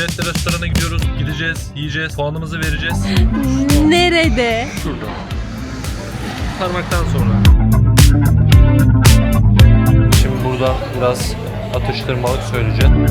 Juliet'te restorana gidiyoruz. Gideceğiz, yiyeceğiz, puanımızı vereceğiz. Nerede? Şurada. Parmaktan sonra. Şimdi burada biraz atıştırmalık söyleyeceğim.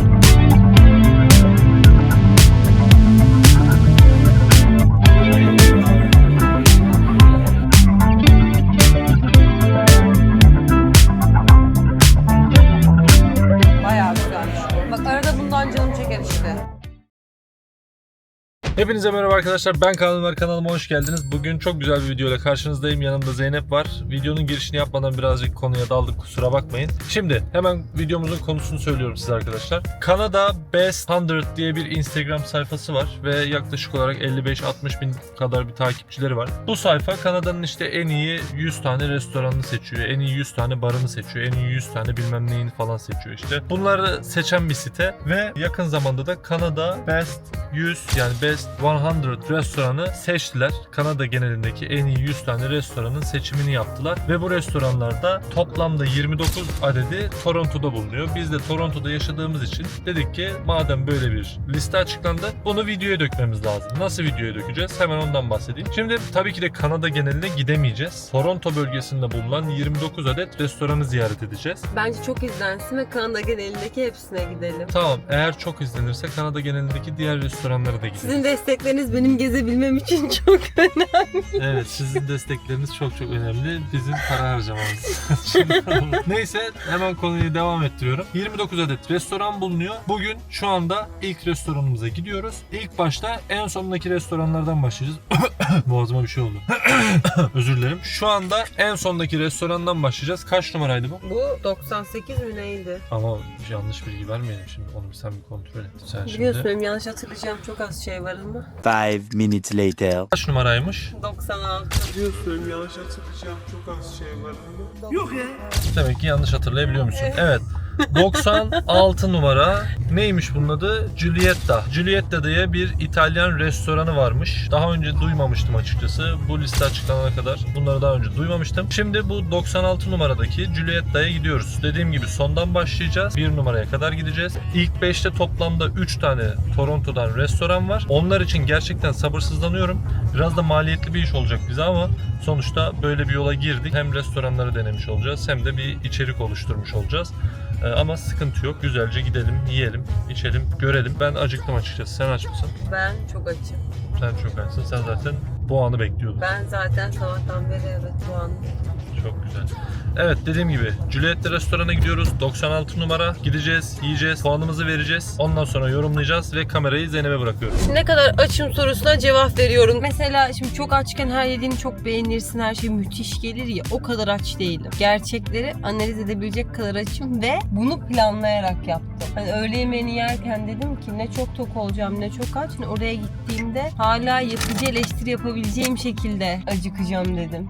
Hepinize merhaba arkadaşlar. Ben Kaan Ömer kanalıma hoş geldiniz. Bugün çok güzel bir video ile karşınızdayım. Yanımda Zeynep var. Videonun girişini yapmadan birazcık konuya daldık. Kusura bakmayın. Şimdi hemen videomuzun konusunu söylüyorum size arkadaşlar. Kanada Best 100 diye bir Instagram sayfası var ve yaklaşık olarak 55-60 bin kadar bir takipçileri var. Bu sayfa Kanada'nın işte en iyi 100 tane restoranını seçiyor. En iyi 100 tane barını seçiyor. En iyi 100 tane bilmem neyini falan seçiyor işte. Bunları seçen bir site ve yakın zamanda da Kanada Best 100 yani Best 100 restoranı seçtiler. Kanada genelindeki en iyi 100 tane restoranın seçimini yaptılar ve bu restoranlarda toplamda 29 adedi Toronto'da bulunuyor. Biz de Toronto'da yaşadığımız için dedik ki madem böyle bir liste açıklandı bunu videoya dökmemiz lazım. Nasıl videoya dökeceğiz? Hemen ondan bahsedeyim. Şimdi tabii ki de Kanada geneline gidemeyeceğiz. Toronto bölgesinde bulunan 29 adet restoranı ziyaret edeceğiz. Bence çok izlensin ve Kanada genelindeki hepsine gidelim. Tamam eğer çok izlenirse Kanada genelindeki diğer restoranlara da gideriz. Sizin destekleriniz benim gezebilmem için çok önemli. Evet sizin destekleriniz çok çok önemli. Bizim para harcamamız. Neyse hemen konuyu devam ettiriyorum. 29 adet restoran bulunuyor. Bugün şu anda ilk restoranımıza gidiyoruz. İlk başta en sondaki restoranlardan başlayacağız. Boğazıma bir şey oldu. Özür dilerim. Şu anda en sondaki restorandan başlayacağız. Kaç numaraydı bu? Bu 98 mi neydi? Ama yanlış bilgi vermeyelim şimdi. Onu sen bir kontrol et. Sen Biliyorsun benim yanlış hatırlayacağım çok az şey var ama. Five minutes later. Kaç numaraymış? 96. Demek ki yanlış hatırlayabiliyormuşsun. Evet. 96 numara neymiş bunun adı? Giulietta. Giulietta diye bir İtalyan restoranı varmış. Daha önce duymamıştım açıkçası. Bu liste açıklanana kadar bunları daha önce duymamıştım. Şimdi bu 96 numaradaki Giulietta'ya gidiyoruz. Dediğim gibi sondan başlayacağız. 1 numaraya kadar gideceğiz. İlk 5'te toplamda 3 tane Toronto'dan restoran var. Onlar için gerçekten sabırsızlanıyorum. Biraz da maliyetli bir iş olacak bize ama sonuçta böyle bir yola girdik. Hem restoranları denemiş olacağız hem de bir içerik oluşturmuş olacağız. Ee, ama sıkıntı yok. Güzelce gidelim, yiyelim, içelim, görelim. Ben acıktım açıkçası. Sen aç mısın? Ben çok açım. Sen çok açsın. Sen zaten bu anı bekliyordun. Ben zaten sabahtan beri evet bu an. Çok güzel. Evet dediğim gibi Juliet'te restorana gidiyoruz. 96 numara. Gideceğiz, yiyeceğiz, puanımızı vereceğiz. Ondan sonra yorumlayacağız ve kamerayı Zeynep'e bırakıyorum. Ne kadar açım sorusuna cevap veriyorum. Mesela şimdi çok açken her yediğini çok beğenirsin, her şey müthiş gelir ya o kadar aç değilim. Gerçekleri analiz edebilecek kadar açım ve bunu planlayarak yaptım. Hani öğle yemeğini yerken dedim ki ne çok tok olacağım ne çok aç. Hani oraya gittiğimde hala yapıcı eleştiri yapabileceğim şekilde acıkacağım dedim.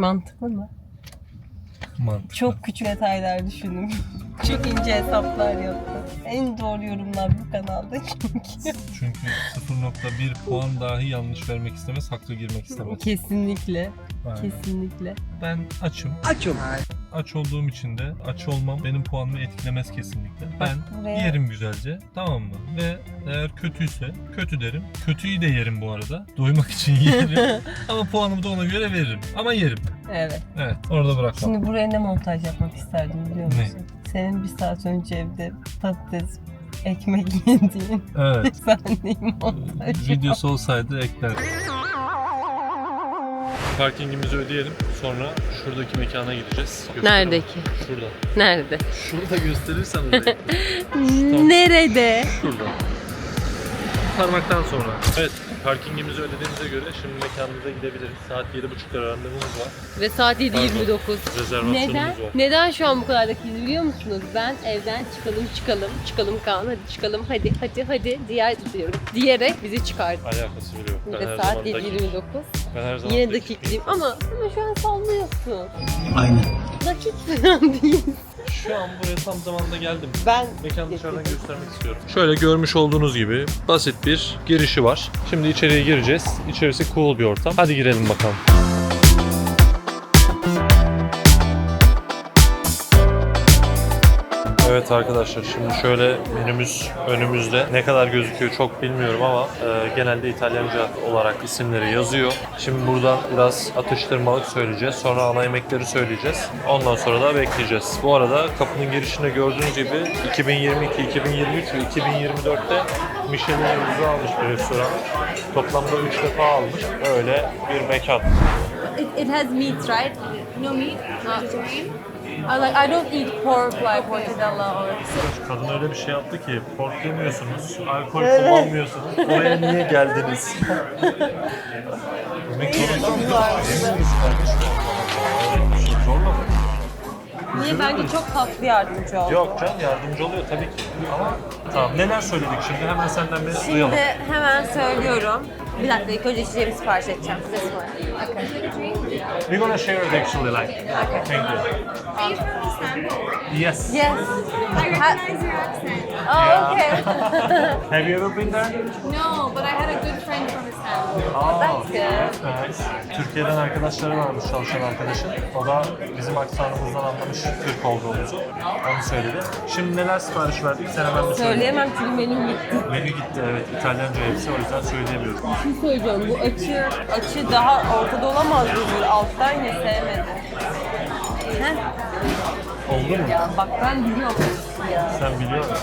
Mantıklı mı? Mantıklı. Çok küçük detaylar düşündüm. Çok ince hesaplar yaptım. En doğru yorumlar bu kanalda çünkü. Çünkü 0.1 puan dahi yanlış vermek istemez, haklı girmek istemez. Kesinlikle, Aynen. kesinlikle. Ben açım. Açım. Aç olduğum için de aç olmam benim puanımı etkilemez kesinlikle. Ben buraya- yerim güzelce tamam mı? Ve eğer kötüyse kötü derim. Kötüyü de yerim bu arada. Doymak için yerim. Ama puanımı da ona göre veririm. Ama yerim. Evet. Evet orada bırakmam. Şimdi buraya ne montaj yapmak isterdim biliyor Ne? musun? Senin bir saat önce evde patates ekmek yediğin Evet. sahneyi montaj Videosu olsaydı eklerdim. Parkingimizi ödeyelim. Sonra şuradaki mekana gideceğiz. Göster Nerede ki? ama. Şurada. Nerede? Şurada gösterirsen orayı. Nerede? Şurada. Parmaktan sonra. Evet, parkingimizi ödediğimize göre şimdi mekanımıza gidebiliriz. Saat 7.30'da randevumuz var. Ve saat 7.29. Rezervasyonumuz Neden? var. Neden şu an bu kadar dakikayız biliyor musunuz? Ben evden çıkalım çıkalım çıkalım Kaan hadi çıkalım hadi hadi hadi diğer diyorum diyerek bizi çıkardı. Alakası bile yok. Ve saat zaman dakik- 7.29. Ben her zaman Yine dakik dakikliyim ama, ama şu an sallıyorsun. Aynen. Dakik falan değil. Şu an buraya tam zamanında geldim. Ben Mekanı dışarıdan göstermek istiyorum. Şöyle görmüş olduğunuz gibi basit bir girişi var. Şimdi içeriye gireceğiz. İçerisi cool bir ortam. Hadi girelim bakalım. Evet arkadaşlar şimdi şöyle menümüz önümüzde. Ne kadar gözüküyor çok bilmiyorum ama e, genelde İtalyanca olarak isimleri yazıyor. Şimdi buradan biraz atıştırmalık söyleyeceğiz. Sonra ana yemekleri söyleyeceğiz. Ondan sonra da bekleyeceğiz. Bu arada kapının girişinde gördüğünüz gibi 2022, 2023 ve 2024'te Michelin yıldızı almış bir restoran. Toplamda 3 defa almış. Öyle bir mekan. It, it has meat, right? No meat? Vegetarian? I like I don't eat pork like mortadella or Kadın öyle bir şey yaptı ki pork yemiyorsunuz, alkol Evet. kullanmıyorsunuz. Oraya niye geldiniz? Yemek zorunda? Niye bence çok tatlı yardımcı oldu. Yok can yardımcı oluyor tabii ki. Ama tamam neler söyledik şimdi hemen senden bir duyalım. Şimdi hemen söylüyorum. Bir dakika ilk önce içeceğimi sipariş edeceğim. This one. Okay. We're gonna share it actually like. Okay. Thank you. Are you from Istanbul? Yes. Yes. I recognize your accent. Oh, okay. Have you ever been there? No, but I had a good friend from Istanbul. Oh, that's good. nice. Türkiye'den arkadaşları varmış çalışan arkadaşın. O da bizim aksanımızdan anlamış Türk olduğumuzu. Onu söyledi. Şimdi neler sipariş verdik? Sen hemen bir söyle. Söyleyemem çünkü menüm gitti. Menü gitti evet. İtalyanca hepsi o yüzden söyleyemiyorum. Bir şey söyleyeceğim. Bu açı, açı daha ortada olamaz mı? Böyle alttan ya sevmedim. Heh. Oldu mu? Ya bak ben biliyorum ya. Sen biliyor musun?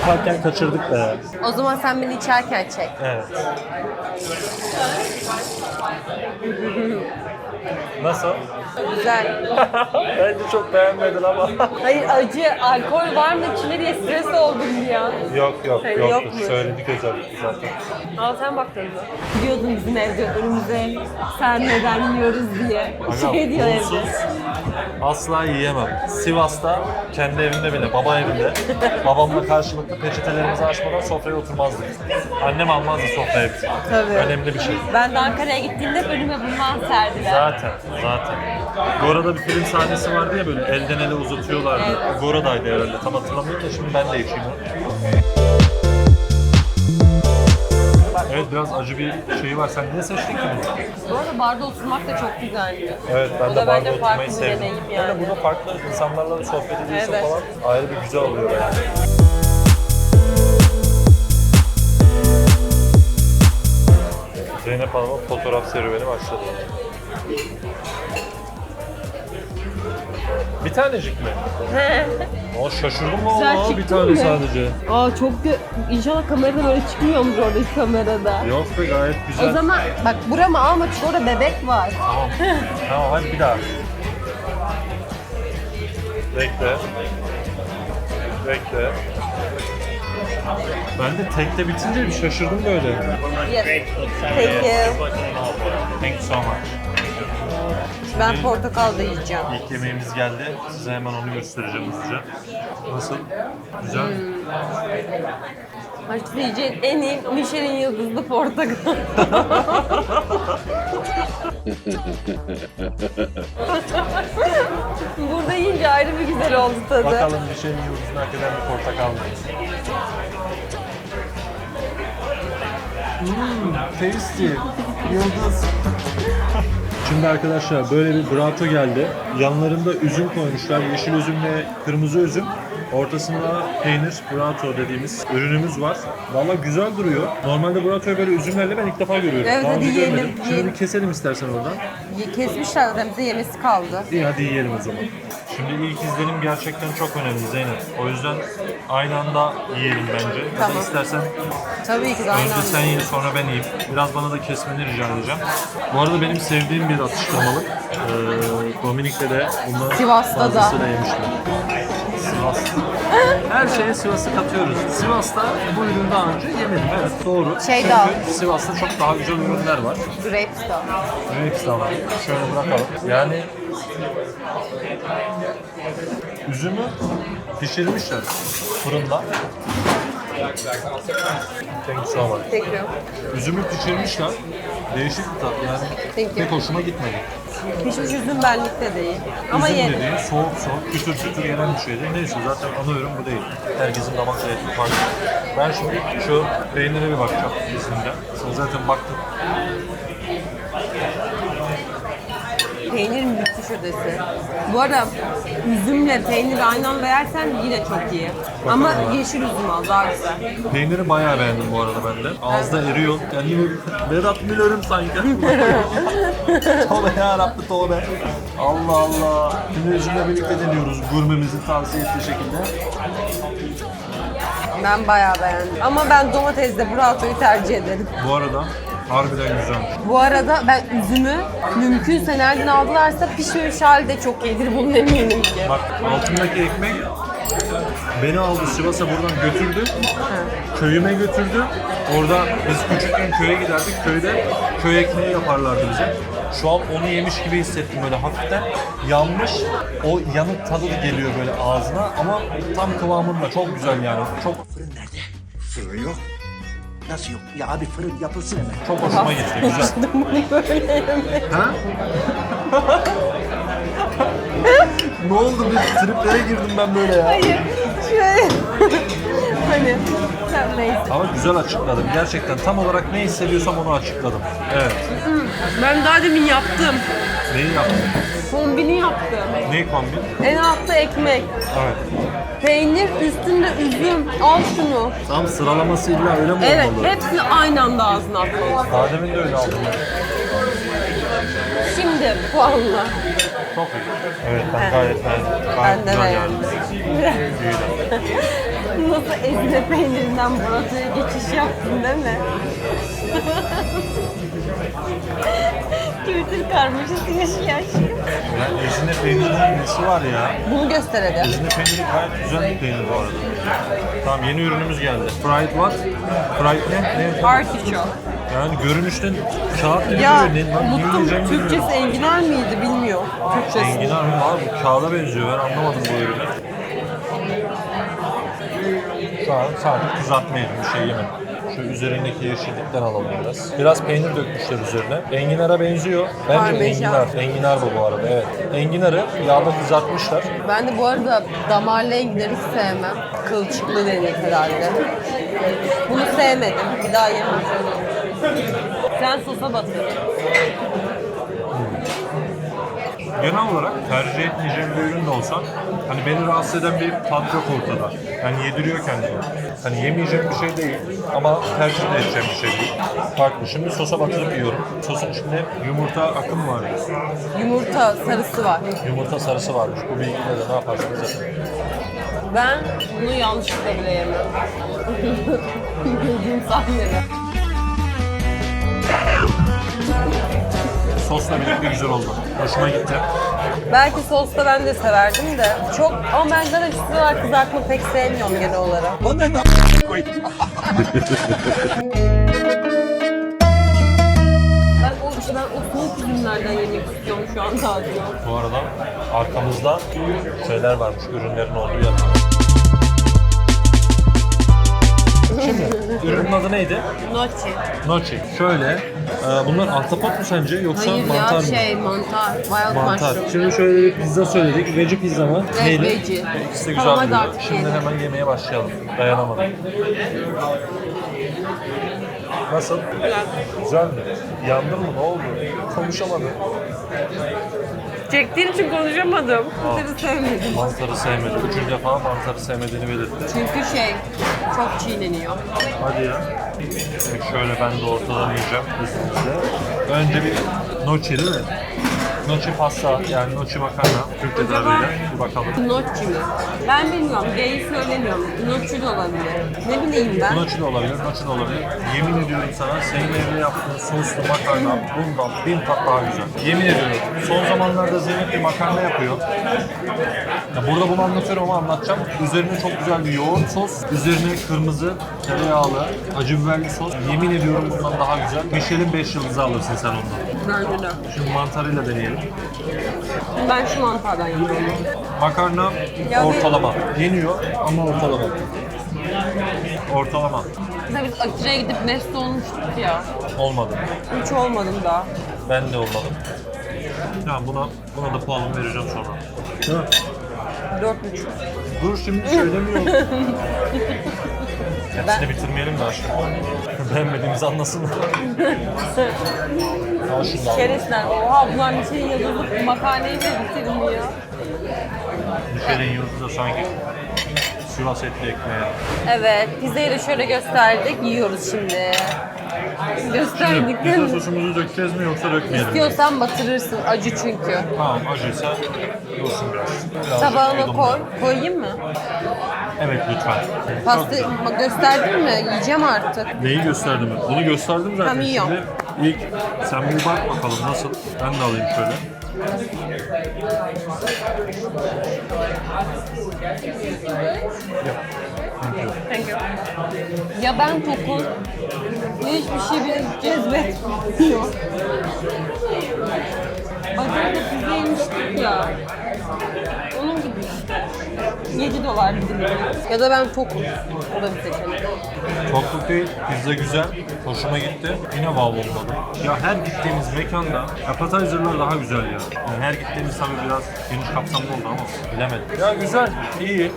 Yaparken kaçırdık da ya. O zaman sen beni içerken çek. Evet. Nasıl? Güzel. Bence çok beğenmedin ama. Hayır acı, alkol var mı içinde diye stres oldum an. yok yok Hayır, yok. yok mu? Söyledik özellikle zaten. Al sen bak tadına. Biliyordun bizim evde önümüze sen neden yiyoruz diye. Aga, şey diyor bunsuz evde. asla yiyemem. Sivas'ta kendi evimde bile, baba evinde babamla karşılıklı peçetelerimizi açmadan sofraya oturmazdık. Annem almazdı sofraya bizi. Tabii. Önemli bir şey. Ben de Ankara'ya gittiğimde önüme bundan serdiler. Zaten, zaten. Gora'da bir film sahnesi vardı ya böyle elden ele uzatıyorlardı. Evet. Gora'daydı herhalde tam hatırlamıyorum da şimdi ben de onu. Evet biraz acı bir şeyi var. Sen niye seçtin ki bunu? Bu arada barda oturmak da çok güzeldi. Evet ben de da barda bence oturmayı farklı bir sevdim. deneyim Böyle yani. burada farklı insanlarla sohbet ediyorsun Evet. falan ayrı bir güzel oluyor yani. Zeynep Hanım'ın fotoğraf serüveni başladı. Bir tanecik mi? O şaşırdım Güzel ama bir çıktı tane mı? sadece. Aa çok gö- İnşallah kamerada böyle çıkmıyormuş oradaki kamerada. Yok be gayet güzel. O zaman bak buramı alma çünkü orada bebek var. Tamam. tamam hadi bir daha. Bekle. Bekle. Ben de tekte bitince bir şaşırdım böyle. Yes. Thank you. Thank you so much. Ben portakal da yiyeceğim. İlk yemeğimiz geldi. Size hemen onu göstereceğim hızlıca. Nasıl? Güzel mi? Açıkçası yiyeceğin en iyi Michelin yıldızlı portakal. Burada yiyince ayrı bir güzel oldu tadı. Bakalım bir şeyin yıldızını hak eden bir portakal mı? Hmm, tasty. Yıldız. Şimdi arkadaşlar böyle bir brato geldi. Yanlarında üzüm koymuşlar. Yeşil üzüm ve kırmızı üzüm. Ortasında peynir, brato dediğimiz ürünümüz var. Valla güzel duruyor. Normalde bratoyu böyle üzümlerle ben ilk defa görüyorum. Evet, Daha hadi önce yiyelim, görmedim. Yiyelim. bir keselim istersen oradan. Kesmişler zaten bize yemesi kaldı. İyi hadi yiyelim o zaman. Şimdi ilk izlenim gerçekten çok önemli Zeynep. O yüzden aynı anda yiyelim bence. Ya da Tamam. istersen Tabii ki de aynı önce sen ye sonra ben yiyeyim. Biraz bana da kesmeni rica edeceğim. Bu arada benim sevdiğim bir atıştırmalık. Ee, Dominik'te de bundan Sivas'ta da. fazlasıyla yemiştim. Sivas. Her şeye Sivas'ı katıyoruz. Sivas'ta bu ürünü daha önce yemedim. Evet doğru. Şey Çünkü daha. Sivas'ta çok daha güzel ürünler var. Grapes da. Hepsi var. Şöyle bırakalım. Yani üzümü pişirmişler fırında. Thank you so much. Thank you. Üzümü pişirmişler. Değişik bir tat yani. Thank you. Pek hoşuma gitmedi. Pişmiş üzüm benlikte değil. Ama Üzüm yerim. dediğin soğuk soğuk kütür kütür yenen bir şeydi. Neyse zaten ana ürün bu değil. Herkesin damak zevki farklı. Ben şimdi şu peynire bir bakacağım kesinlikle. Sen zaten baktın. Peynir müthiş ötesi. Bu arada üzümle peyniri aynı anda yersen yine çok iyi. Ama yeşil üzüm al daha güzel. Peyniri bayağı beğendim bu arada ben de. Ağızda eriyor. Yani Vedat Milor'um sanki. tövbe ya Rabbi tövbe. Allah Allah. Şimdi üzümle birlikte deniyoruz gurmemizin tavsiye ettiği şekilde. Ben bayağı beğendim. Ama ben domatesle burrato'yu tercih ederim. Bu arada harbiden güzelmiş. Bu arada ben üzümü mümkünse nereden aldılarsa pişmemiş halde çok yedir bunun eminim ki. Bak altındaki ekmek beni aldı Sivas'a buradan götürdü. Köyüme götürdü. Orada biz küçükken köye giderdik. Köyde köy ekmeği yaparlardı bize. Şu an onu yemiş gibi hissettim böyle hafiften. Yanmış. O yanık tadı geliyor böyle ağzına ama tam kıvamında çok güzel yani. Çok Fırın nerede? Fırın yok. Nasıl yok? Ya abi fırın yapılsın hemen. çok hoşuma gitti. Güzel. Ha? ne oldu bir triplere girdim ben böyle ya. Hayır. Şöyle. hani sen neyse. Ama güzel açıkladım. Gerçekten tam olarak ne hissediyorsam onu açıkladım. Evet. Ben daha demin yaptım. Neyi yaptın? Kombini yaptım. Ne kombin? En altta ekmek. Evet. Peynir üstünde üzüm. Al şunu. Tam sıralaması illa öyle mi Evet, olmalı? hepsini aynı anda ağzına atmalısın. Daha demin de öyle aldım. Şimdi puanla. Çok iyi. Evet ben gayet. Ben Gayet de güzel. Büyüdüm. Nasıl ezine peynirinden buratoya geçiş yaptın değil mi? Kültür karmaşası yaşıyor. Ya ezine peynirinin nesi var ya? Bunu göster hadi. Ezine peyniri gayet güzel bir peynir bu arada. Tamam yeni ürünümüz geldi. Fried what? Fried ne? Ne? Artichoke. Yani görünüşten kağıt gibi Ya duruyor. Ne, lan, bilmiyorum. Türkçesi enginar mıydı bilmiyorum. Türkçesi. Enginar mı? Abi bu kağıda benziyor. Ben anlamadım bu ürünü. Şu an sadece kızartma yedim. Bir şey yemedim. Şu üzerindeki yeşillikten alalım biraz. Biraz peynir dökmüşler üzerine. Enginara benziyor. Bence Parmesan. enginar. Enginar bu bu arada evet. Enginarı yağda kızartmışlar. Ben de bu arada damarlı enginar hiç sevmem. Kılçıklı denir herhalde. Bunu sevmedim. Bir daha yemem. Sen sosa batır. Genel olarak tercih etmeyeceğim bir ürün de olsa hani beni rahatsız eden bir tat yok ortada. Yani yediriyor kendini. Hani yemeyeceğim bir şey değil ama tercih de edeceğim bir şey değil. Farklı. Şimdi sosa batırıp yiyorum. Sosun içinde yumurta akımı var. Yumurta sarısı var. Yumurta sarısı varmış. Bu bilgiyle de ne yaparsanız yapın. Ben bunu yanlışlıkla bile yemem. Yediğim sahnede. Sosla birlikte güzel oldu. Hoşuma gitti. Belki sosta ben de severdim de çok ama ben zaten şu sıralar kızartma pek sevmiyorum genel olarak. Ben o, işte ben o soğuk ürünlerden yemek istiyorum şu an sadece. Bu arada arkamızda şeyler varmış. Ürünlerin olduğu yer. Şimdi ürünün adı neydi? Noci. Nochi. Şöyle. E, bunlar ahtapot mu sence yoksa Hayır mantar ya mı? şey mantar. Wild Mantar. mushroom. Şimdi şöyle bir pizza söyledik. Veggie pizza mı? Evet, veggie. İkisi de Tamam, güzel hadi duruyor. artık Şimdi yiyelim. hemen yemeye başlayalım. Dayanamadım. Nasıl? Güzel mi? Yandın mı? Ne oldu? Konuşamadım. Çektiğin için konuşamadım. Mantarı sevmedim. Mantarı sevmedi. Üçüncü defa mantarı sevmediğini belirtti. Çünkü şey çok çiğneniyor. Hadi ya. Şöyle ben de ortadan yiyeceğim üstünüze. Önce bir noci değil mi? Noci pasta yani noci makarna. Türk tedavüyle bir bakalım. Nocci mi? Ben bilmiyorum. G'yi söylemiyorum. Nocci de olabilir. Ne bileyim ben. Noci de olabilir, noci de olabilir. Yemin ediyorum sana senin evde yaptığın soslu makarna bundan bin kat daha güzel. Yemin ediyorum. Son zamanlarda Zeynep bir makarna yapıyor. Ya burada bunu anlatıyorum ama anlatacağım. Üzerine çok güzel bir yoğurt sos. Üzerine kırmızı, tereyağlı, acı biberli sos. Yemin ediyorum bundan daha güzel. Michelin 5 yıldızı alırsın sen ondan. Bence de. Şimdi mantarıyla deneyelim. Ben şu mantardan yiyorum. Makarna Ya ortalama. Yeniyor ama ortalama. Ortalama. Mesela biz Akça'ya gidip mest olmuştuk ya. Olmadı. Hiç olmadım daha. Ben de olmadım. Tamam buna buna da puanımı vereceğim sonra. Dört buçuk. Dur şimdi söylemiyorum. Hepsini bitirmeyelim de aşkım. Beğenmediğimizi anlasınlar. Al. Şerefler. Oha bunlar bir şey yazılıp makarnayı bile bitirmiyor. Michelin yıldızı da sanki Sivas etli ekmeği. Evet, pizzayı da şöyle gösterdik. Yiyoruz şimdi. Gösterdik değil Pizza mi? sosumuzu dökeceğiz mi yoksa dökmeyelim mi? İstiyorsan batırırsın. Acı çünkü. Tamam acıysa dursun biraz. Birazcık Tabağına yudum koy. ver. Koyayım mı? Evet lütfen. Çok Pasta güzel. bak gösterdin mi? Yiyeceğim artık. Neyi gösterdim? Bunu gösterdim zaten. Tamam, yiyorum. Şimdi ilk sen bir bak bakalım nasıl. Ben de alayım şöyle. Yok. Ya ben tokum. Ya hiçbir şey bile cezbetmiyor. Acayip pizza yemiştik ya. Onun gibi işte. 7 dolar bir dilim. Ya da ben tokum. O da bir seçenek. Tokluk değil, pizza güzel. Hoşuma gitti. Yine wow olmadı. Ya her gittiğimiz mekanda appetizer'lar daha güzel ya. Yani her gittiğimiz tabii biraz geniş kapsamlı oldu ama bilemedim. Ya güzel, iyi.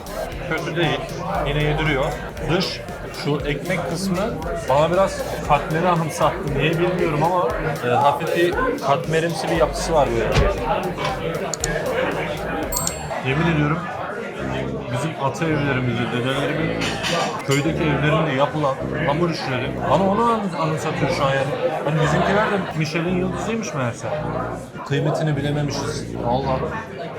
Kötü değil. Yine yediriyor. Dış şu ekmek kısmı bana biraz katmeri anımsattı. Niye bilmiyorum ama e, hafif bir katmerimsi bir yapısı var böyle. Yemin ediyorum bizim ata evlerimizde, dedelerimin köydeki evlerinde yapılan hamur işleri bana onu an- anımsatıyor şu an yani. Hani bizimkiler de Michelin yıldızıymış meğerse. Kıymetini bilememişiz. Valla.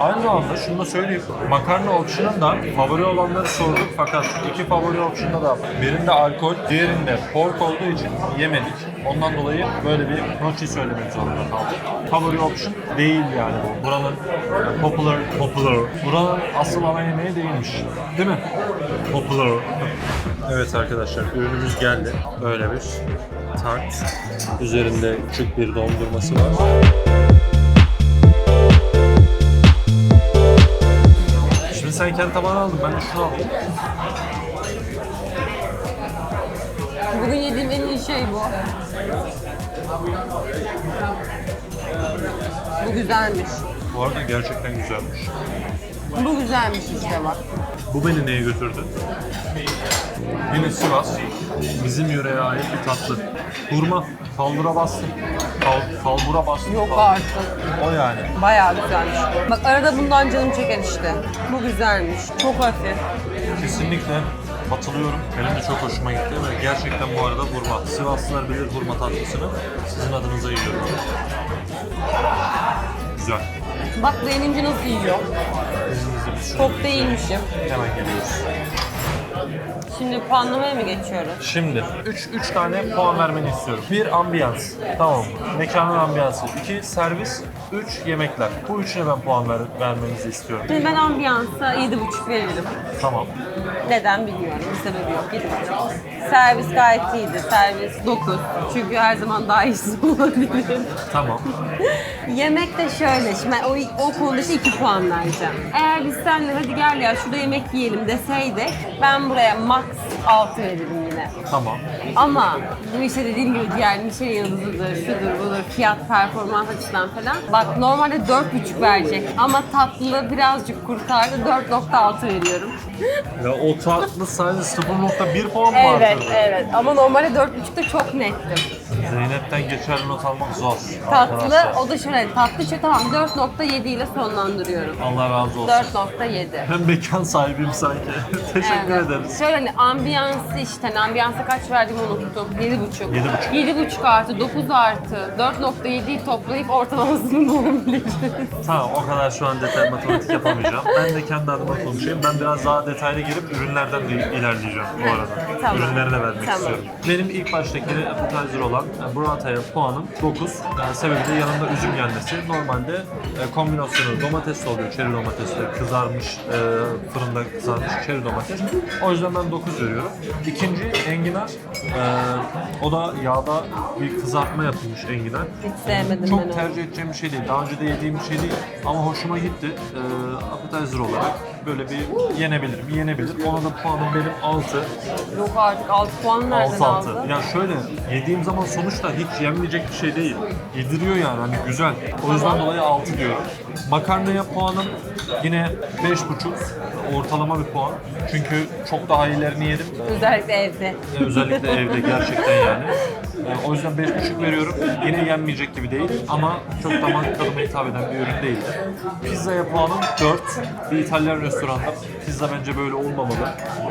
Aynı zamanda şunu da söyleyeyim. Makarna option'ın da favori olanları sorduk fakat iki favori option'da da birinde alkol, diğerinde pork olduğu için yemedik. Ondan dolayı böyle bir noçi söylemek zorunda kaldık. Favori option değil yani bu. Buranın e, popular, popular. Buranın asıl ana yemeği değilmiş. Değil mi? Popular. Evet arkadaşlar ürünümüz geldi. Böyle bir tart. Üzerinde küçük bir dondurması var. Şimdi sen kendi tabağını aldın, ben de şunu aldım. Bugün yediğim en iyi şey bu. Bu güzelmiş. Bu arada gerçekten güzelmiş. Bu güzelmiş işte bak. Bu beni neye götürdü? Yine Sivas, bizim yöreye ait bir tatlı. Hurma, kalbura bastım. Kal, kalbura bastım. Yok Kal- artık. O yani. Bayağı güzelmiş. Bak arada bundan canım çeken işte. Bu güzelmiş. Çok hafif. Kesinlikle katılıyorum. Benim de çok hoşuma gitti ve gerçekten bu arada hurma. Sivaslılar bilir hurma tatlısını. Sizin adınıza yiyorum. Güzel. Bak beğenince nasıl yiyor. İzninizle biz şunu Çok değilmişim. Hemen geliyoruz. Şimdi puanlamaya mı geçiyoruz? Şimdi 3 3 tane puan vermeni istiyorum. Bir ambiyans. Tamam. Mekanın ambiyansı. 2 servis. 3 yemekler. Bu üçüne ben puan ver, vermenizi istiyorum. Şimdi ben ambiyansa 7,5 veririm. Tamam. Neden bilmiyorum. Bir sebebi yok. 7,5. Servis gayet iyiydi. Servis 9. Çünkü her zaman daha iyisi olabilir. Tamam. Yemek de şöyle. Şimdi ben o, o konuda işte 2 puan vereceğim. Eğer biz seninle hadi gel ya şurada yemek yiyelim deseydik ben buraya max 6 verirdim yine. Tamam. Ama bu işte dediğim gibi diğer Michelin yıldızıdır, şudur budur, fiyat performans açısından falan. Bak normalde 4,5 verecek ama tatlı birazcık kurtardı 4.6 veriyorum. Ya o tatlı sadece 0.1 puan mı Evet artırdı? evet ama normalde 4.5'da çok nettim. Zeynep'ten geçerli not almak zor. Tatlı arkadaşlar. o da şöyle tatlı çok tamam 4.7 ile sonlandırıyorum. Allah razı olsun. 4.7. Ben mekan sahibiyim sanki. Teşekkür Evet. ederiz. Şöyle hani ambiyansı işte hani ambiyansa kaç verdiğimi unuttum. 7,5. 7,5. 7,5 artı 9 artı 4.7'yi toplayıp ortalamasını bulabiliriz. Tamam o kadar şu an detay matematik yapamayacağım. Ben de kendi adıma konuşayım. Ben biraz daha detaylı girip ürünlerden de ilerleyeceğim bu arada. Tamam. Ürünleri de vermek Tamam. istiyorum. Benim ilk baştaki appetizer olan e, burrata'ya puanım 9. Yani sebebi de yanında üzüm gelmesi. Normalde e, kombinasyonu domates oluyor. Çeri domatesle kızarmış, e, fırında kızarmış çeri domates. O yüzden ben 9 veriyorum. İkinci enginar. E, o da yağda bir kızartma yapılmış enginar. Hiç sevmedim Çok ben onu. tercih edeceğim bir şey değil. Daha önce de yediğim bir şey değil. Ama hoşuma gitti. Ee, appetizer olarak böyle bir yenebilirim. Yenebilir. Ona da puanım benim 6. Yok artık 6 puan nereden 6 6. aldın? Ya şöyle yediğim zaman sonuçta hiç yenmeyecek bir şey değil. Yediriyor yani hani güzel. O yüzden dolayı 6 diyorum. Makarnaya puanım yine 5,5 ortalama bir puan. Çünkü çok daha iyilerini yedim. Özellikle evde. Özellikle evde gerçekten yani. Ee, O yüzden 5,5 veriyorum. Yine yenmeyecek gibi değil ama çok damak tadıma hitap eden bir ürün değildi. Pizzaya puanım 4. Bir İtalyan restoranında pizza bence böyle olmamalı.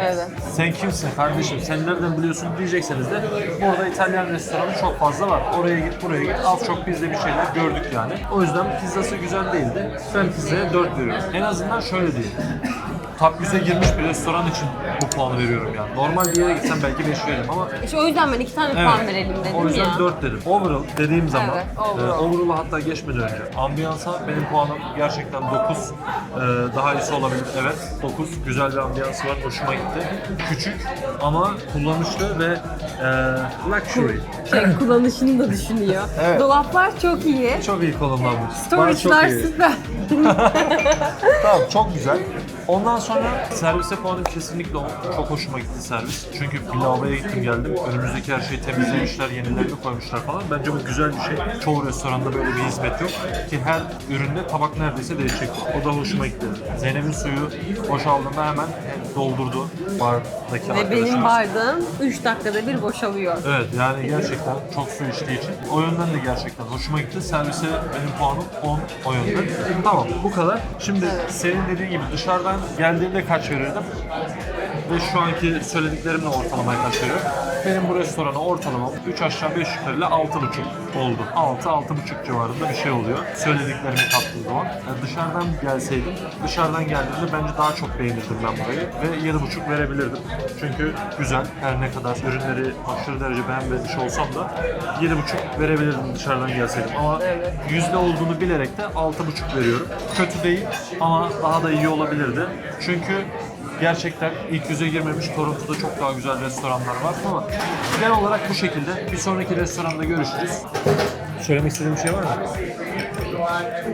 Evet. Sen kimsin kardeşim? Sen nereden biliyorsun diyecekseniz de burada İtalyan restoranı çok fazla var. Oraya git buraya git az çok biz de bir şeyler gördük yani. O yüzden pizzası güzel değildi. Ben pizzaya 4 veriyorum. En azından şöyle diyeyim. Top 100'e girmiş bir restoran için bu puanı veriyorum yani. Normal bir yere gitsem belki 5 veririm ama İşte o yüzden ben iki tane puan verelim dedim o yüzden ya. 4 dedim. Overall dediğim zaman, Evet, e, overall. overall'a hatta geçmeden önce ambiyansa benim puanım gerçekten 9. E, daha iyisi olabilir. Evet 9. Güzel bir ambiyansı var. Hoşuma gitti. Küçük ama kullanışlı ve e, luxury. Şey, kullanışını da düşünüyor. Evet. Dolaplar çok iyi. Çok iyi. Storage'lar Bar çok iyi. süper. Tamam çok güzel. Ondan sonra servise puanım kesinlikle. Çok hoşuma gitti servis. Çünkü bir lavaboya gittim geldim. Önümüzdeki her şeyi temizlemişler, yenilerini koymuşlar falan. Bence bu güzel bir şey. Çoğu restoranda böyle bir hizmet yok. Ki her üründe tabak neredeyse değişecek. O da hoşuma gitti. Zeynep'in suyu boşaldığında hemen doldurdu bardaki Ve benim bardağım 3 dakikada bir boşalıyor. Evet yani gerçekten çok su içtiği için o yönden de gerçekten hoşuma gitti. Servise benim puanım 10 o yönden. Tamam bu kadar. Şimdi senin dediğin gibi dışarıdan geldiğinde kaç verirdim? Ve şu anki söylediklerimle ortalamaya kaç veriyorum? Benim bu restorana ortalamam 3 aşağı 5 yukarıyla 6,5 oldu. 6-6,5 civarında bir şey oluyor. Söylediklerimi kattığım zaman. Yani dışarıdan gelseydim, dışarıdan geldiğimde bence daha çok beğenirdim ben burayı. Ve 7,5 verebilirdim. Çünkü güzel. Her ne kadar ürünleri aşırı derece beğenmemiş olsam da 7,5 verebilirdim dışarıdan gelseydim. Ama yüzde olduğunu bilerek de 6,5 veriyorum. Kötü değil ama daha da iyi olabilirdi. Çünkü gerçekten ilk yüze girmemiş Toronto'da çok daha güzel restoranlar var ama genel olarak bu şekilde. Bir sonraki restoranda görüşürüz. Söylemek istediğim bir şey var mı?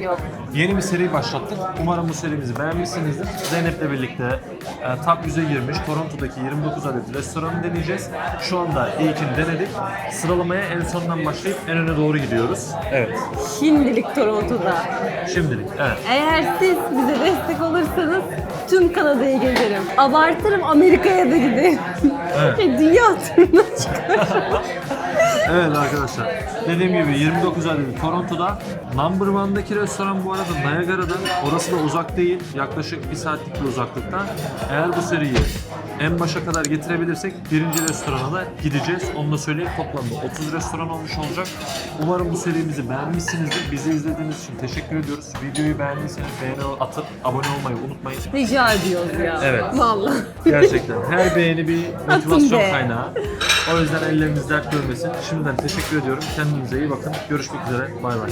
Yok. Yeni bir seri başlattık. Umarım bu serimizi beğenmişsinizdir. Zeynep'le birlikte e, Top 100'e girmiş Toronto'daki 29 adet restoranı deneyeceğiz. Şu anda ilkini denedik. Sıralamaya en sondan başlayıp en öne doğru gidiyoruz. Evet. Şimdilik Toronto'da. Şimdilik. Evet. Eğer siz bize destek olursanız tüm Kanada'yı gezerim. Abartırım Amerika'ya da giderim. Evet. Dünya turuna çıkarım. Evet arkadaşlar. Dediğim gibi 29 adet Toronto'da. Number One'daki restoran bu arada Niagara'da. Orası da uzak değil. Yaklaşık bir saatlik bir uzaklıkta. Eğer bu seriyi en başa kadar getirebilirsek birinci restorana da gideceğiz. Onu da söyleyeyim. Toplamda 30 restoran olmuş olacak. Umarım bu serimizi beğenmişsinizdir. Bizi izlediğiniz için teşekkür ediyoruz. Videoyu beğendiyseniz beğeni atıp abone olmayı unutmayın. Rica ediyoruz ya. Evet. Vallahi. Gerçekten. Her beğeni bir motivasyon be. kaynağı. O yüzden elleriniz dert görmesin. Şimdiden teşekkür ediyorum. Kendinize iyi bakın. Görüşmek üzere. Bay bay.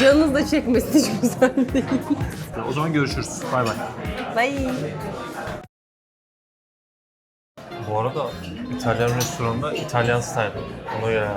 Canınız da çekmesi hiç güzel değil. O zaman görüşürüz. Bay bay. Bye. Bu arada İtalyan restoranında İtalyan style. Ona göre.